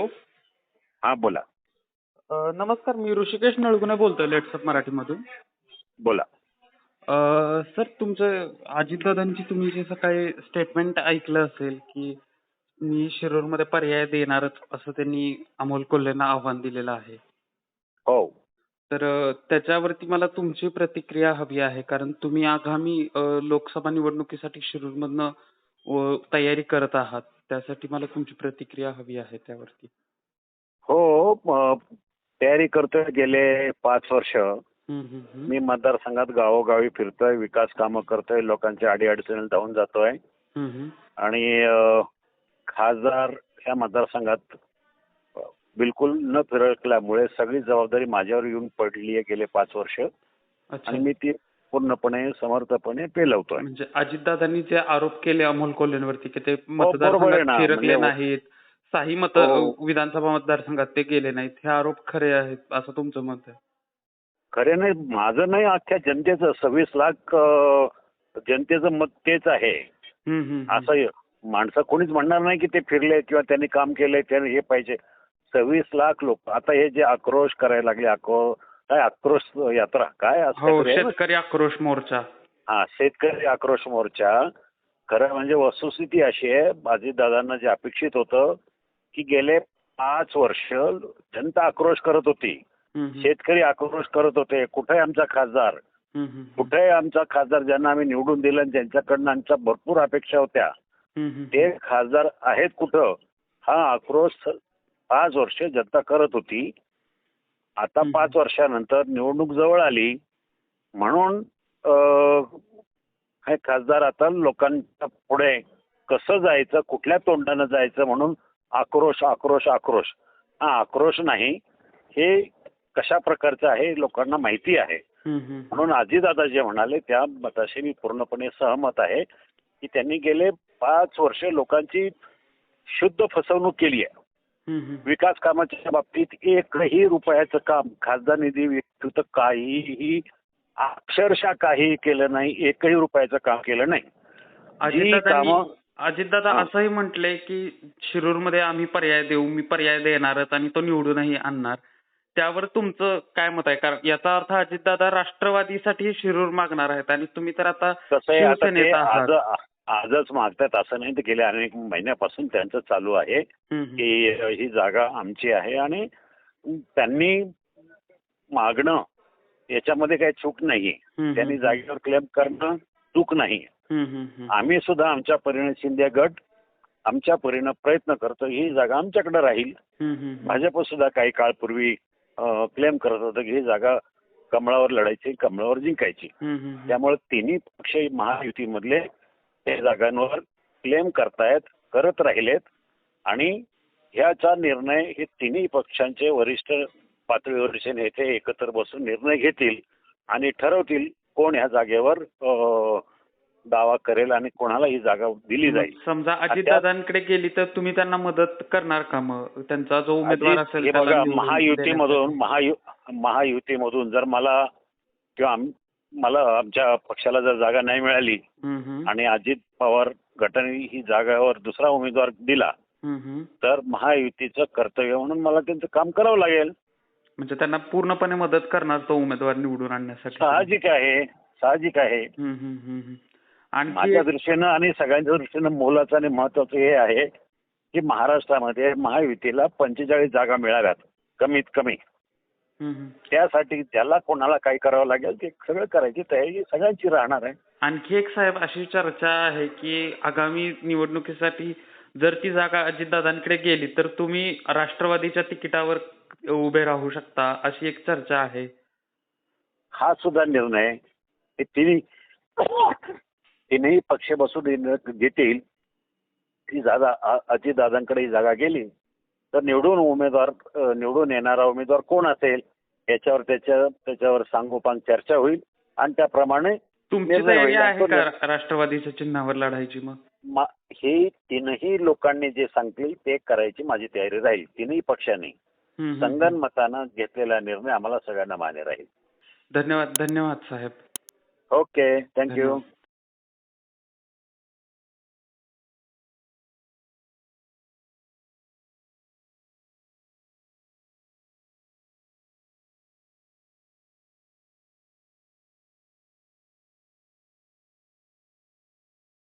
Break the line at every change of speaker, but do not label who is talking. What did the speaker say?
Hello हां बोला.
नमस्कार मी ऋषिकेश नळगुणे बोलतोय लेट्सअप मराठीमधून.
बोला.
सर तुमचं अजितदादांची तुम्ही जे सकाळी स्टेटमेंट ऐकलं असेल की मी शिरूरमध्ये पर्याय देणारच असं त्यांनी अमोल कोल्हेंना आव्हान दिलेलं आहे.
हो.
तर त्याच्यावरती मला तुमची प्रतिक्रिया हवी आहे कारण तुम्ही आगामी लोकसभा निवडणुकीसाठी शिरूरमधनं तयारी करत आहात. त्यासाठी मला तुमची प्रतिक्रिया हवी आहे त्यावरती.
हो तयारी करतोय गेले पाच वर्ष. मी मतदारसंघात गावोगावी फिरतोय विकास कामं करतोय लोकांच्या अडीअडचणीला धावून जातोय.
हम्म, हम्म.
आणि खासदार ह्या मतदारसंघात बिलकुल न फिरकल्यामुळे सगळी जबाबदारी माझ्यावर येऊन पडली आहे गेले पाच वर्ष. आणि मी ती पूर्णपणे समर्थपणे पेलवतोय
म्हणजे अजितदादांनी जे आरोप केले अमोल कोल्हेंवरती की ते मतदारसंघात
ना,
फिरकले
म्हणजे-
नाहीत साही मत
हो.
विधानसभा मतदारसंघात ते गेले नाहीत हे आरोप खरे आहेत असं तुमचं मत आहे
खरे नाही माझं नाही अख्ख्या जनतेचं सव्वीस लाख जनतेचं मत तेच आहे. असं माणसं कोणीच म्हणणार नाही की ते फिरले किंवा त्यांनी काम केलंय त्याने हे पाहिजे सव्वीस लाख लोक आता हे जे आक्रोश करायला लागले आक्रोश काय आक्रोश यात्रा? काय
हो? शेतकरी आक्रोश मोर्चा.
हा शेतकरी आक्रोश मोर्चा. खरं म्हणजे वस्तुस्थिती अशी आहे अजितदादांना जे अपेक्षित होतं की गेले पाच वर्ष जनता आक्रोश करत होती. शेतकरी आक्रोश करत होते. कुठे आमचा खासदार. कुठे आमचा खासदार ज्यांना आम्ही निवडून दिलं आणि ज्यांच्याकडनं आमच्या भरपूर अपेक्षा होत्या. ते खासदार आहेत कुठं? हा आक्रोश पाच वर्ष जनता करत होती. आता. पाच वर्षानंतर निवडणूक जवळ आली म्हणून हे खासदार आता लोकांच्या पुढे कसं जायचं कुठल्या तोंडानं जायचं म्हणून आक्रोश आक्रोश आक्रोश हा आक्रोश नाही हे कशा प्रकारचं आहे हे लोकांना माहिती आहे. म्हणून आजीदादा जे म्हणाले त्या मताशी मी पूर्णपणे सहमत आहे की त्यांनी गेले पाच वर्ष लोकांची शुद्ध फसवणूक केली आहे. विकास कामाच्या बाबतीत एकही रुपयाचं काम खासदार निधी व्यतिरिक्त काहीही अक्षरशः काही केलं नाही एकही रुपयाचं काम केलं नाही. कामं
अजितदादा. असंही म्हटलंय की शिरूरमध्ये आम्ही पर्याय देऊ मी पर्याय देणारच आणि तो निवडूनही आणणार. त्यावर तुमचं काय मत आहे? कारण याचा अर्थ अजितदादा राष्ट्रवादीसाठी शिरूर मागणार आहेत आणि तुम्ही तर आता
आजच मागतात असं नाही तर गेल्या अनेक महिन्यापासून त्यांचं चालू आहे. की ही जागा आमची आहे आणि त्यांनी मागणं याच्यामध्ये काही चूक नाही
हम्म,
त्यांनी. जागेवर क्लेम करणं चूक नाही. आम्ही सुद्धा आमच्या परीने शिंदे गट आमच्या परीनं प्रयत्न करतो ही जागा आमच्याकडे राहील. भाजप सुद्धा काही काळपूर्वी क्लेम करत होतं की ही जागा कमळावर लढायची कमळावर जिंकायची. त्यामुळे तिन्ही पक्ष महायुतीमधले त्या जागांवर क्लेम करतायत करत राहिलेत आणि ह्याचा निर्णय हे तिन्ही पक्षांचे वरिष्ठ पातळीवरचे नेते एकत्र बसून निर्णय घेतील आणि ठरवतील कोण ह्या जागेवर दावा करेल आणि कोणाला ही जागा दिली जाईल.
समजा अजितदादांकडे गेली तर तुम्ही त्यांना मदत करणार का मग? त्यांचा जो उमेदवार असेल
महायुतीमधून महायु महायुतीमधून जर मला किंवा मला आमच्या पक्षाला जर जागा नाही मिळाली. आणि अजित पवार गटाने ही जागावर दुसरा उमेदवार दिला. तर महायुतीचं कर्तव्य म्हणून मला त्यांचं काम करावं लागेल
म्हणजे त्यांना पूर्णपणे मदत करणार तो उमेदवार निवडून आणण्यासाठी
साहजिक आहे साहजिक आहे.
आणखी
माझ्या दृष्टीनं आणि सगळ्यांच्या दृष्टीनं मोलाचं आणि महत्वाचं हे आहे की महाराष्ट्रामध्ये महायुतीला पंचेचाळीस जागा मिळाव्यात कमीत कमी. त्यासाठी ज्याला कोणाला काय करावं लागेल ते सगळं करायची तयारी सगळ्यांची राहणार आहे.
आणखी एक साहेब अशी चर्चा आहे की आगामी निवडणुकीसाठी जर ती जागा अजितदादांकडे गेली तर तुम्ही राष्ट्रवादीच्या तिकिटावर उभे राहू शकता अशी एक चर्चा आहे.
हा सुद्धा निर्णय हे तिन्ही तीनही पक्ष बसून घेतील. ही जागा अजितदादांकडे ही जागा गेली. तर निवडून उमेदवार निवडून येणारा उमेदवार कोण असेल याच्यावर त्याच्या त्याच्यावर सांगोपांग चर्चा होईल. आणि त्याप्रमाणे
राष्ट्रवादीच्या चिन्हावर लढायची मग?
हे तीनही लोकांनी जे सांगतील ते करायची माझी तयारी राहील. तीनही पक्षांनी. संगनमतानं घेतलेला निर्णय आम्हाला सगळ्यांना मान्य राहील.
धन्यवाद धन्यवाद साहेब.
Okay thank you.